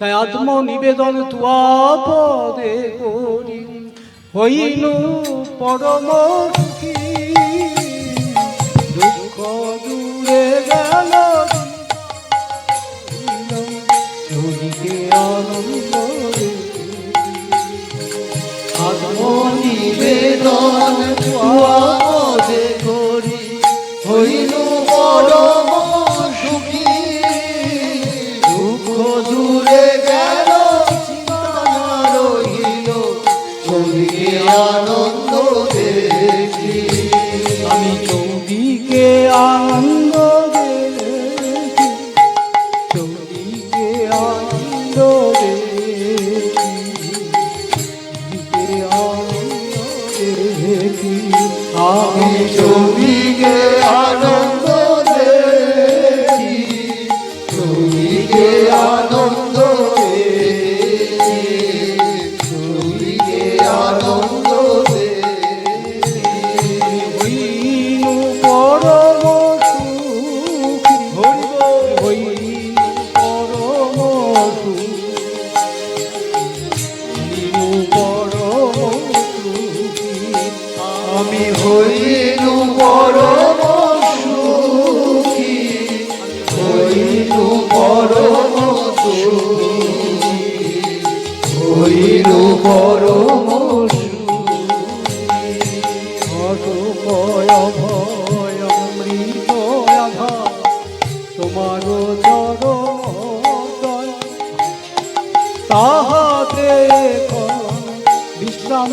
তাই আত্ম নিবেদন তুয়া পদে করি। হইনু পরম দুঃখ দূরে গেল চলিকে আনন্দ আত্ম নিবেদন তুয়াদে করি। হইল আমি আমি গে আনন্দ আমি হইলু পরম সুখী। হইলু পরম সুখী। হইলু পরম তোমার চরণ তাহাতে বিশ্রাম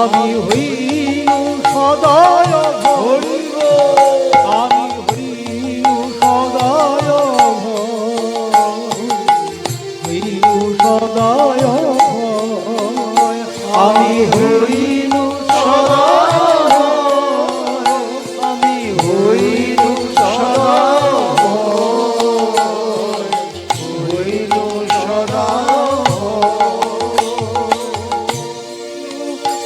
আমি হইনু সদয় ভরিব আমি হইনু সদয় হইনু সদয়। আমি হইনু